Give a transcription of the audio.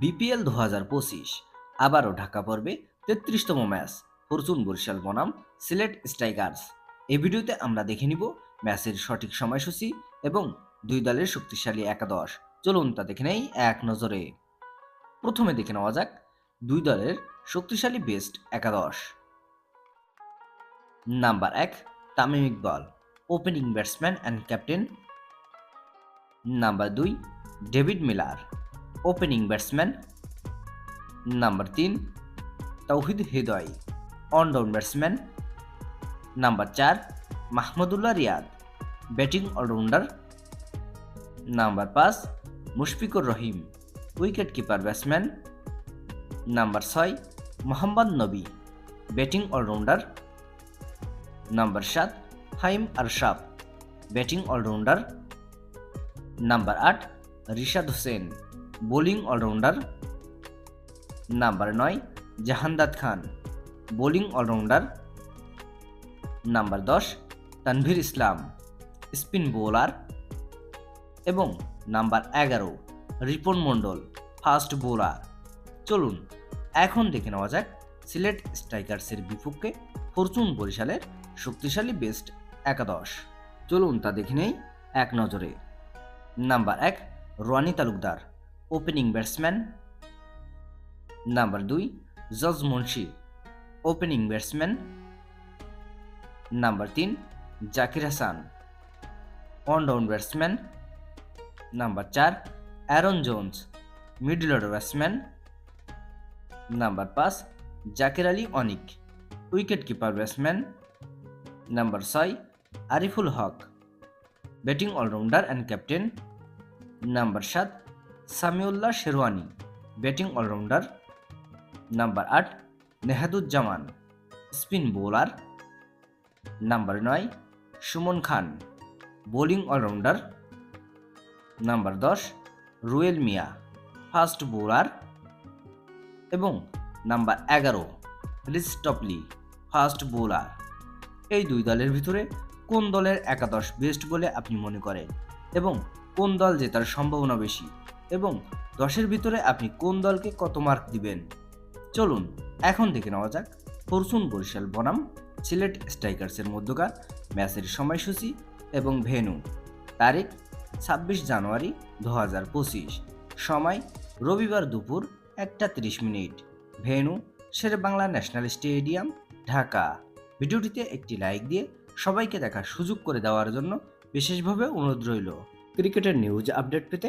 BPL দু হাজার পঁচিশ। আবারও ঢাকা পর্বে তেত্রিশতম ম্যাচ। ফরচুন বরিশাল বনাম, সিলেট স্ট্রাইকার্স এই ভিডিওতে আমরা দেখে নিব ম্যাচের সঠিক সময়সূচি এবং দুই দলের শক্তিশালী একাদশ। চলুন তা দেখে নেই এক নজরে। প্রথমে দেখে নেওয়া যাক দুই দলের শক্তিশালী বেস্ট একাদশ। নাম্বার এক, Tamim Iqbal, opening batsman and captain. Number দুই, David Miller. Opening batsman number তিন Towhid Hridoy one down batsman number চার Mahmudullah Riyad batting allrounder number পাঁচ Mushfiqur Rahim wicket keeper batsman number ছয় Mohammad Nabi batting allrounder number সাত Faim আরশাব batting allrounder number আট Rishad Hossain bowling allrounder number নয়, Jahandad Khan. Bowling allrounder number দশ, Tanvir Islam. Spin bowler এবং number এগারো, রিপন মণ্ডল, fast bowler. চলুন, এখন দেখে নেওয়া যাক সিলেট স্ট্রাইকার্সের বিপক্ষে ফরচুন বরিশালের শক্তিশালী বেস্ট একাদশ। চলুন তা দেখে নেই এক নজরে। নাম্বার এক, Rony Talukdar. Opening batsman number দুই জজ মুন্সি ওপেনিং ব্যাটসম্যান নাম্বার তিন Zakir Hasan one down batsman number চার Aaron Jones middle order batsman number পাঁচ Zakir Ali Anik wicket keeper batsman number ছয় Ariful Haque batting allrounder and captain number সাত Samiullah Sherwani, batting allrounder. Number আট, নেহাদুজ্জামান, spin bowler. Number নয়, Sumon Khan, bowling allrounder. Number দশ, Ruyel Miah, fast bowler. এবং number এগারো রিস্টপলি fast bowler. এই দুই দলের ভিতরে কোন দলের একাদশ বেস্ট বলে আপনি মনে করেন? এবং কোন দল জেতার সম্ভাবনা বেশি? এবং দশের ভিতরে আপনি কোন দলকে কত মার্ক দিবেন? চলুন, এখন দেখে নেওয়া যাক। ফরচুন বরিশাল, বনাম, সিলেট স্ট্রাইকার্সের মধ্যকার ম্যাচের সময়সূচি এবং ভেন্যু। তারিখ, ছাব্বিশ জানুয়ারি দু হাজার পঁচিশ। সময়, রবিবার দুপুর একটা তিরিশ minute. Venue Sher Bangla national stadium, Dhaka. ভিডিওটিতে একটি লাইক দিয়ে সবাইকে দেখার সুযোগ করে দেওয়ার জন্য বিশেষভাবে অনুরোধ রইল। ক্রিকেটের নিউজ আপডেট পেতে